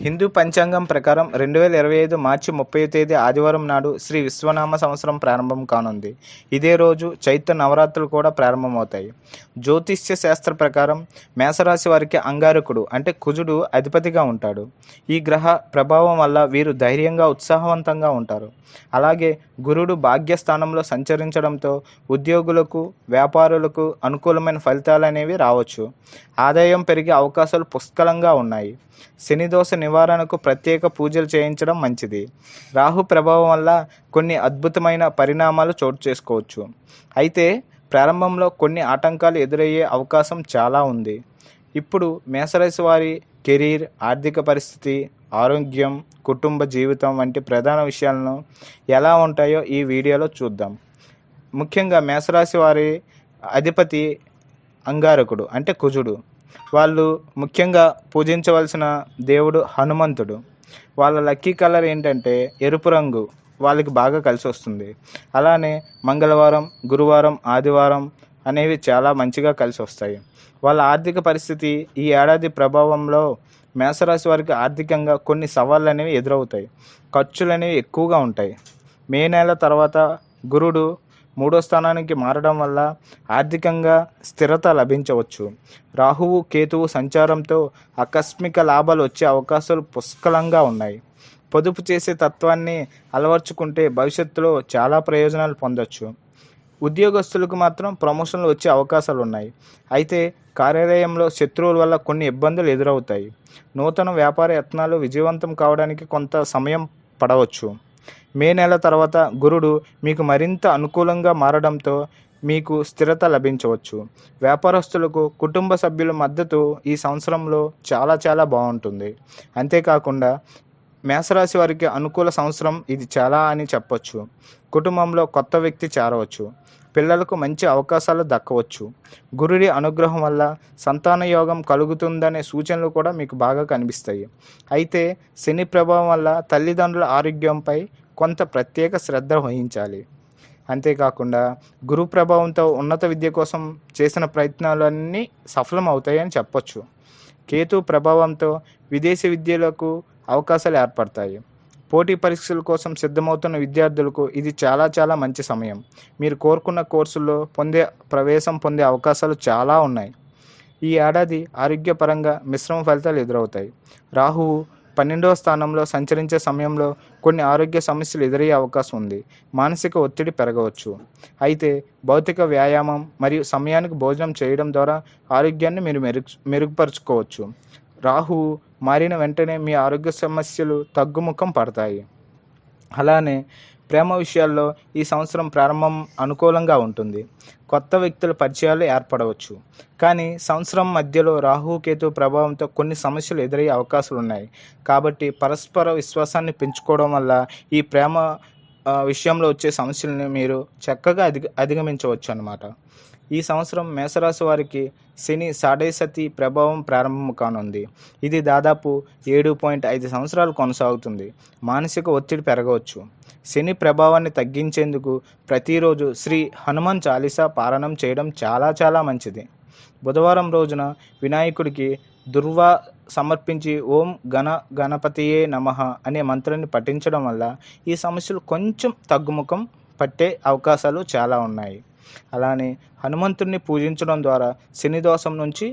హిందూ పంచాంగం ప్రకారం రెండు వేల ఇరవై ఐదు మార్చి ముప్పై తేదీ ఆదివారం నాడు శ్రీ విశ్వనామ సంవత్సరం ప్రారంభం కానుంది. ఇదే రోజు చైత్ర నవరాత్రులు కూడా ప్రారంభమవుతాయి. జ్యోతిష్య శాస్త్ర ప్రకారం మేషరాశి వారికి అంగారకుడు అంటే కుజుడు అధిపతిగా ఉంటాడు. ఈ గ్రహ ప్రభావం వల్ల వీరు ధైర్యంగా ఉత్సాహవంతంగా ఉంటారు. అలాగే గురుడు భాగ్యస్థానంలో సంచరించడంతో ఉద్యోగులకు వ్యాపారులకు అనుకూలమైన ఫలితాలు అనేవి రావచ్చు. ఆదాయం పెరిగే అవకాశాలు పుష్కలంగా ఉన్నాయి. శనిదోష నివారణకు ప్రత్యేక పూజలు చేయించడం మంచిది. రాహు ప్రభావం వల్ల కొన్ని అద్భుతమైన పరిణామాలు చోటు చేసుకోవచ్చు. అయితే ప్రారంభంలో కొన్ని ఆటంకాలు ఎదురయ్యే అవకాశం చాలా ఉంది. ఇప్పుడు మేషరాశి వారి కెరీర్ ఆర్థిక పరిస్థితి ఆరోగ్యం కుటుంబ జీవితం వంటి ప్రధాన విషయాలను ఎలా ఉంటాయో ఈ వీడియోలో చూద్దాం. ముఖ్యంగా మేషరాశి వారి అధిపతి అంగారకుడు అంటే కుజుడు. వాళ్ళు ముఖ్యంగా పూజించవలసిన దేవుడు హనుమంతుడు. వాళ్ళ లక్కీ కలర్ ఏంటంటే ఎరుపు రంగు. వాళ్ళకి బాగా కలిసి వస్తుంది. అలానే మంగళవారం గురువారం ఆదివారం అనేవి చాలా మంచిగా కలిసి వస్తాయి. వాళ్ళ ఆర్థిక పరిస్థితి ఈ ఏడాది ప్రభావంలో మేషరాశి వారికి ఆర్థికంగా కొన్ని సవాళ్ళు అనేవి ఎదురవుతాయి. ఖర్చులు అనేవి ఎక్కువగా ఉంటాయి. మే నెల తర్వాత గురుడు మూడో స్థానానికి మారడం వల్ల ఆర్థికంగా స్థిరత లభించవచ్చు. రాహువు కేతువు సంచారంతో ఆకస్మిక లాభాలు వచ్చే అవకాశాలు పుష్కలంగా ఉన్నాయి. పొదుపు చేసే తత్వాన్ని అలవర్చుకుంటే భవిష్యత్తులో చాలా ప్రయోజనాలు పొందొచ్చు. ఉద్యోగస్తులకు మాత్రం ప్రమోషన్లు వచ్చే అవకాశాలు ఉన్నాయి. అయితే కార్యాలయంలో శత్రువుల వల్ల కొన్ని ఇబ్బందులు ఎదురవుతాయి. నూతన వ్యాపార యత్నాలు విజయవంతం కావడానికి కొంత సమయం పడవచ్చు. మే నెల తర్వాత గురుడు మీకు మరింత అనుకూలంగా మారడంతో మీకు స్థిరత లభించవచ్చు. వ్యాపారస్తులకు కుటుంబ సభ్యుల మద్దతు ఈ సంవత్సరంలో చాలా చాలా బాగుంటుంది. అంతేకాకుండా మేషరాశి వారికి అనుకూల సంవత్సరం ఇది చాలా అని చెప్పొచ్చు. కుటుంబంలో కొత్త వ్యక్తి చేరవచ్చు. పిల్లలకు మంచి అవకాశాలు దక్కవచ్చు. గురుడి అనుగ్రహం వల్ల సంతాన యోగం కలుగుతుందనే సూచనలు కూడా మీకు బాగా కనిపిస్తాయి. అయితే శని ప్రభావం వల్ల తల్లిదండ్రుల ఆరోగ్యంపై కొంత ప్రత్యేక శ్రద్ధ వహించాలి. అంతేకాకుండా గురు ప్రభావంతో ఉన్నత విద్య కోసం చేసిన ప్రయత్నాలన్నీ సఫలం అవుతాయని చెప్పొచ్చు. కేతు ప్రభావంతో విదేశీ విద్యలకు అవకాశాలు ఏర్పడతాయి. పోటీ పరీక్షల కోసం సిద్ధమవుతున్న విద్యార్థులకు ఇది చాలా చాలా మంచి సమయం. మీరు కోరుకున్న కోర్సుల్లో పొందే ప్రవేశం పొందే అవకాశాలు చాలా ఉన్నాయి. ఈ ఏడాది ఆరోగ్యపరంగా మిశ్రమ ఫలితాలు ఎదురవుతాయి. రాహువు పన్నెండవ స్థానంలో సంచరించే సమయంలో కొన్ని ఆరోగ్య సమస్యలు ఎదురయ్యే అవకాశం ఉంది. మానసిక ఒత్తిడి పెరగవచ్చు. అయితే భౌతిక వ్యాయామం మరియు సమయానికి భోజనం చేయడం ద్వారా ఆరోగ్యాన్ని మీరు మెరుగు మెరుగుపరుచుకోవచ్చు. రాహువు మారిన వెంటనే మీ ఆరోగ్య సమస్యలు తగ్గుముఖం పడతాయి. అలానే ప్రేమ విషయాల్లో ఈ సంవత్సరం ప్రారంభం అనుకూలంగా ఉంటుంది. కొత్త వ్యక్తుల పరిచయాలు ఏర్పడవచ్చు. కానీ సంవత్సరం మధ్యలో రాహుకేతు ప్రభావంతో కొన్ని సమస్యలు ఎదురయ్యే అవకాశాలు ఉన్నాయి. కాబట్టి పరస్పర విశ్వాసాన్ని పెంచుకోవడం వల్ల ఈ ప్రేమ విషయంలో వచ్చే సమస్యలను మీరు చక్కగా అధిగ అధిగమించవచ్చు అన్నమాట. ఈ సంవత్సరం మేషరాశి వారికి శని సాడేసతి ప్రభావం ప్రారంభం కానుంది. ఇది దాదాపు ఏడు పాయింట్ ఐదు సంవత్సరాలు కొనసాగుతుంది. మానసిక ఒత్తిడి పెరగవచ్చు. శని ప్రభావాన్ని తగ్గించేందుకు ప్రతిరోజు శ్రీ హనుమాన్ చాలీసా పారాయణం చేయడం చాలా చాలా మంచిది. బుధవారం రోజున వినాయకుడికి దుర్వా సమర్పించి ఓం గణ గణపతియే నమః అనే మంత్రాన్ని పఠించడం వల్ల ఈ సమస్యలు కొంచెం తగ్గుముఖం పట్టే అవకాశాలు చాలా ఉన్నాయి. అలానే హనుమంతుడిని పూజించడం ద్వారా శని దోషం నుంచి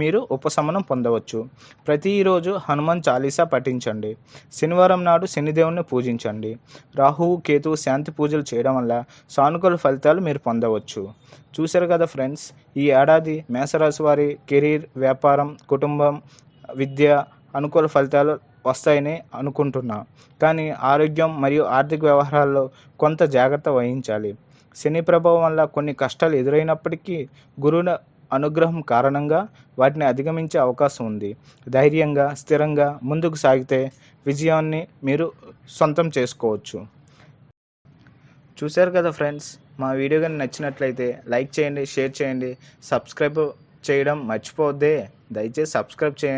మీరు ఉపశమనం పొందవచ్చు. ప్రతిరోజు హనుమాన్ చాలీసా పఠించండి. శనివారం నాడు శనిదేవుని పూజించండి. రాహువు కేతు శాంతి పూజలు చేయడం వల్ల సానుకూల ఫలితాలు మీరు పొందవచ్చు. చూశారు కదా ఫ్రెండ్స్ ఈ ఏడాది మేషరాశి వారి కెరీర్ వ్యాపారం కుటుంబం విద్య అనుకూల ఫలితాలు వస్తాయని అనుకుంటున్నా. కానీ ఆరోగ్యం మరియు ఆర్థిక వ్యవహారాల్లో కొంత జాగ్రత్త వహించాలి. శని ప్రభావం వల్ల కొన్ని కష్టాలు ఎదురైనప్పటికీ గురువుల అనుగ్రహం కారణంగా వాటిని అధిగమించే అవకాశం ఉంది. ధైర్యంగా స్థిరంగా ముందుకు సాగితే విజయాన్ని మీరు సొంతం చేసుకోవచ్చు. చూశారు కదా ఫ్రెండ్స్? మా వీడియో కానీ నచ్చినట్లయితే లైక్ చేయండి షేర్ చేయండి సబ్స్క్రైబ్ చేయడం మర్చిపోద్దే దయచేసి సబ్స్క్రైబ్ చేయండి.